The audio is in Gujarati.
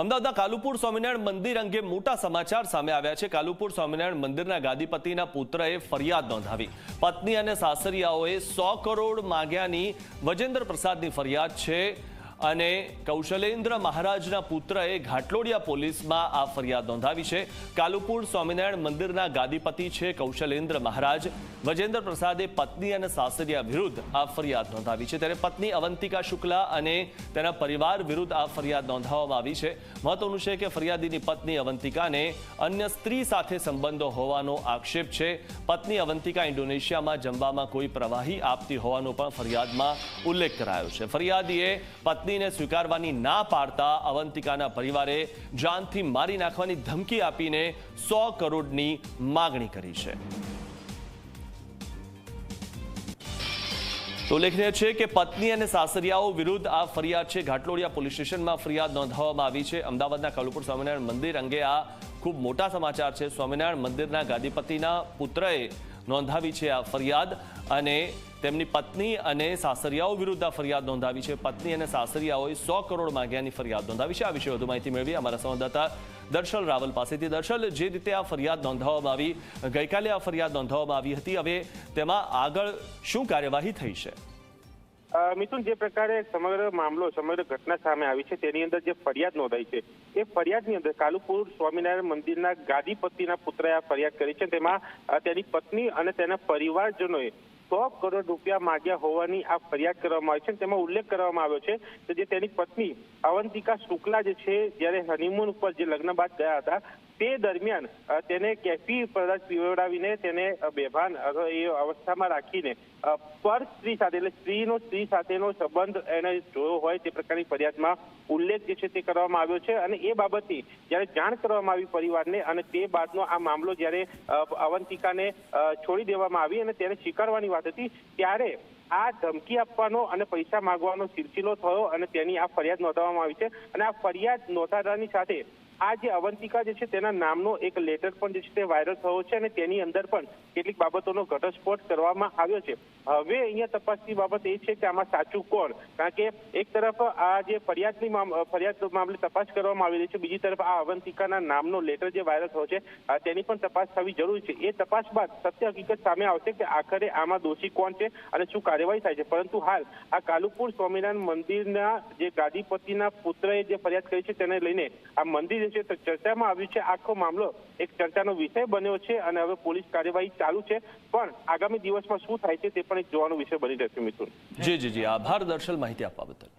અમદાવાદના કાલુપુર સ્વામિનારાયણ મંદિર અંગે મોટા સમાચાર સામે આવ્યા છે. કાલુપુર સ્વામિનારાયણ મંદિરના ગાદીપતિના પુત્રએ ફરિયાદ નોંધાવી. પત્ની અને સાસરિયાઓએ સો કરોડ માગ્યાની વજેન્દ્ર પ્રસાદની ફરિયાદ છે. અને કૌશલેન્દ્ર મહારાજના પુત્રએ ઘાટલોડિયા પોલીસમાં આ ફરિયાદ નોંધાવી છે. કાલુપુર સ્વામિનારાયણ મંદિરના ગાદીપતિ છે કૌશલેન્દ્ર મહારાજ. વજેન્દ્ર પ્રસાદે પત્ની અને સાસરિયા વિરુદ્ધ આ ફરિયાદ નોંધાવી છે. ત્યારે પત્ની અવંતિકા શુક્લા અને તેના પરિવાર વિરુદ્ધ આ ફરિયાદ નોંધાવવામાં આવી છે. મહત્વનું છે કે ફરિયાદીની પત્ની અવંતિકાને અન્ય સ્ત્રી સાથે સંબંધો હોવાનો આક્ષેપ છે. પત્ની અવંતિકા ઇન્ડોનેશિયામાં જમવામાં કોઈ પ્રવાહી આપતી હોવાનો પણ ફરિયાદમાં ઉલ્લેખ કરાયો છે. ફરિયાદીએ પત્નીને સ્વીકારવાની ના પાડતા અવંતિકાના પરિવારે જાનથી મારી નાખવાની ધમકી આપીને સો કરોડની માગણી કરી છે. ઉલ્લેખનીય છે કે પત્ની અને સાસરિયાઓ વિરુદ્ધ આ ફરિયાદ છે. ઘાટલોડિયા પોલીસ સ્ટેશનમાં ફરિયાદ નોંધાવવામાં આવી છે. અમદાવાદના કાલુપુર સ્વામિનારાયણ મંદિર અંગે આ ખૂબ મોટા સમાચાર છે. સ્વામિનારાયણ મંદિરના ગાદીપતિના પુત્રએ નોંધાવી છે આ ફરિયાદ અને તેમની પત્ની અને સાસરિયાઓ વિરુદ્ધ આ ફરિયાદ નોંધાવી છે. પત્ની અને સાસરિયાઓએ સો કરોડ માંગ્યાની ફરિયાદ નોંધાવી છે. આ વિશે વધુ માહિતી મેળવી અમારા સંવાદદાતા દર્શલ રાવલ પાસેથી. દર્શલ, જે રીતે આ ફરિયાદ નોંધાવવામાં આવી, ગઈકાલે આ ફરિયાદ નોંધાવવામાં આવી હતી, હવે તેમાં આગળ શું કાર્યવાહી થઈ છે? મિથુન, જે પ્રકારે સમગ્ર મામલો, સમગ્ર ઘટના સામે આવી છે, તેની અંદર જે ફરિયાદ નોંધાઈ છે, એ ફરિયાદની અંદર કાલુપુર સ્વામિનારાયણ મંદિરના ગાદીપતિના પુત્રએ આ ફરિયાદ કરી છે. તેમાં તેની પત્ની અને તેના પરિવારજનોએ સો કરોડ રૂપિયા માંગ્યા હોવાની આ ફરિયાદ કરવામાં આવી છે તેમાં ઉલ્લેખ કરવામાં આવ્યો છે કે જે તેની પત્ની અવંતિકા શુક્લા જે છે, જ્યારે હનીમૂન ઉપર જે લગ્ન બાદ ગયા હતા, તે દરમિયાન તેને કેફી પદાર્થ પીવડાવીને તેને બેભાન અથવા એ અવસ્થામાં રાખીને પર સ્ત્રી સાથે એટલે સ્ત્રીનો સ્ત્રી સાથેનો સંબંધ એને જોયો હોય તે પ્રકારની ફરિયાદમાં ઉલ્લેખ જે છે તે કરવામાં આવ્યો છે અને એ બાબતની જ્યારે જાણ કરવામાં આવી પરિવારને અને તે બાદનો આ મામલો જ્યારે અવંતિકાને છોડી દેવામાં આવી અને તેને સ્વીકારવાની વાત હતી, ત્યારે આ ધમકી આપવાનો અને પૈસા માંગવાનો સિલસિલો થયો અને તેની આ ફરિયાદ નોંધાવવામાં આવી છે. અને આ ફરિયાદ નોંધાતાની સાથે આ જે અવંતિકા જે છે તેના નામનો એક લેટર પણ જે છે તે વાયરલ થયો છે અને તેની અંદર પણ કેટલીક બાબતોનો ઘટસ્ફોટ કરવામાં આવ્યો છે. હવે અહીંયા તપાસની બાબત એ છે કે આમાં સાચું કોણ? કારણ કે એક તરફ આ જે ફરિયાદની ફરિયાદ મામલે તપાસ કરવામાં આવી રહી છે. બીજી તરફ આ અવંતિકાના નામનો લેટર જે વાયરલ થયો છે તેની પણ તપાસ થવી જરૂરી છે. એ તપાસ બાદ સત્ય હકીકત સામે આવશે કે આખરે આમાં દોષી કોણ છે અને શું કાર્યવાહી થાય છે. પરંતુ હાલ આ કાલુપુર સ્વામિનારાયણ મંદિરના જે ગાદીપતિના પુત્રએ જે ફરિયાદ કરી છે તેને લઈને આ મંદિર છે તે ચર્ચામાં આવ્યું છે આખો મામલો એક ચર્ચાનો વિષય બન્યો છે અને હવે પોલીસ કાર્યવાહી ચાલુ છે. પણ આગામી દિવસમાં શું થાય છે તે પણ એક જોવાનો વિષય બની રહેશે મિથુન. જી જી જી. આભાર દર્શલ માહિતી આપવા બદલ.